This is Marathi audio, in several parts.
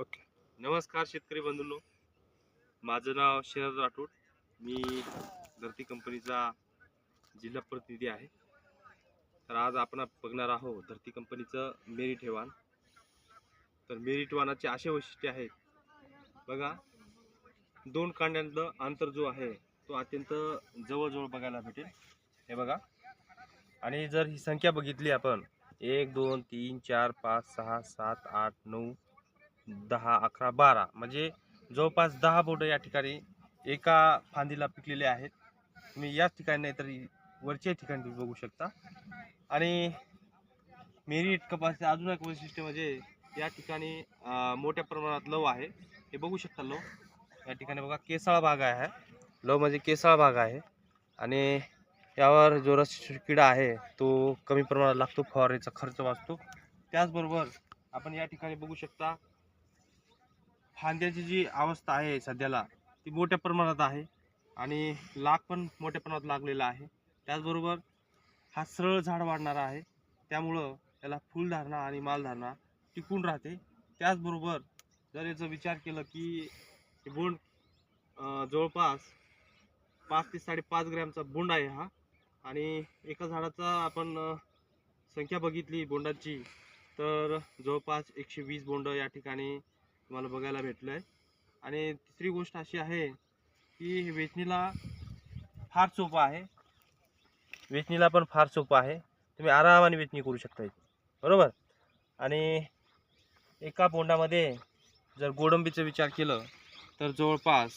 ओके. नमस्कार शेतकरी बंधूंनो. माझं नाव शरद राठोड. मी धरती कंपनीचा जिल्हा प्रतिनिधी आहे. तर आज आपण बघणार आहोत धरती कंपनीचं मेरिट हे तर मेरिट वाणाचे असे वैशिष्ट्य आहेत बघा दोन कांड्यांचं अंतर जो आहे तो अत्यंत जवळजवळ बघायला भेटेल. हे बघा. आणि जर ही संख्या बघितली आपण एक दोन तीन चार पाच सहा सात आठ नऊ दहा अकरा बारा. म्हणजे जवळपास दहा बोटं या ठिकाणी एका फांदीला पिकलेले आहेत. तुम्ही याच ठिकाणी नाही तर वरच्या ठिकाणी तुम्ही बघू शकता. आणि मेरीट कपासचे अजून एक वैशिष्ट्य म्हणजे या ठिकाणी मोठ्या प्रमाणात लव आहे. हे बघू शकता लव. या ठिकाणी बघा केसाळा भाग आहे लव म्हणजे केसाळ भाग आहे. आणि यावर जो रस किडा आहे तो कमी प्रमाणात लागतो फवारणीचा खर्च वाचतो. त्याचबरोबर आपण या ठिकाणी बघू शकता फांद्याची जी अवस्था आहे सध्याला ती मोठ्या प्रमाणात आहे आणि लाग पण मोठ्या प्रमाणात लागलेला आहे. त्याचबरोबर हा सरळ झाड वाढणारा आहे. त्यामुळं त्याला फुलधारणा आणि मालधारणा टिकून राहते. त्याचबरोबर जर याचा विचार केलं की बोंड जवळपास पाच ते साडेपाच ग्रॅमचा बोंड आहे हा. आणि एका झाडाचा आपण संख्या बघितली बोंडाची तर जवळपास एकशे वीस बोंड या ठिकाणी तुम्हाला बघायला भेटलं आहे आणि तिसरी गोष्ट अशी आहे की वेचणीला फार सोपं आहे. वेचणीला पण फार सोपं आहे. तुम्ही आरामाने वेचणी करू शकता इथे. बरोबर? आणि एका बोंडामध्ये जर गोडंबीचा विचार केलं तर जवळपास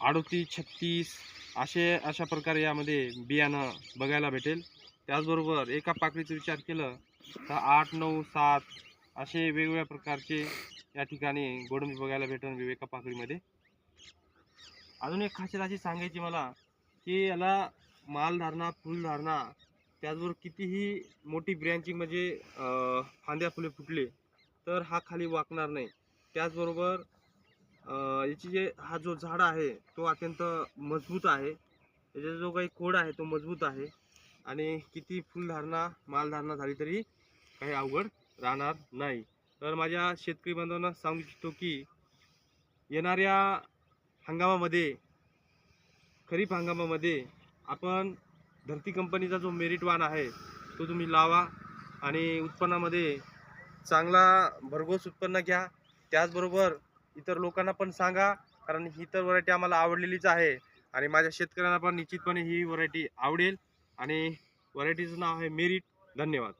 अडतीस छत्तीस असे अशा प्रकारे यामध्ये बियाणं बघायला भेटेल. त्याचबरोबर एका पाकळीचा विचार केलं तर आठ नऊ सात असे वेगवेगळ्या प्रकारचे या ठिकाणी गोडंबी बघायला भेटून विवेका पाकळीमध्ये. अजून एक खासियत अशी सांगायची मला की याला मालधारणा फुलधारणा त्याचबरोबर कितीही मोठी ब्रँचिंग म्हणजे फांद्या फुले फुटले तर हा खाली वाकणार नाही. त्याचबरोबर याची जे हा जो झाड आहे तो अत्यंत मजबूत आहे. त्याचा जो काही खोड आहे तो मजबूत आहे. आणि किती फुलधारणा मालधारणा झाली तरी काही अवघड राहणार नाही. तर माझ्या शेतकरी बांधवांना सांगू इच्छितो की येणाऱ्या हंगामामध्ये खरीप हंगामामध्ये आपण धरती कंपनीचा जो मेरिट वाण आहे तो तुम्ही लावा आणि उत्पन्नामध्ये चांगला भरघोस उत्पन्न घ्या. त्याचबरोबर इतर लोकांना पण सांगा कारण ही तर व्हरायटी आम्हाला आवडलेलीच आहे आणि माझ्या शेतकऱ्यांना पण निश्चितपणे ही व्हरायटी आवडेल. आणि व्हरायटीचं नाव आहे मेरिट. धन्यवाद.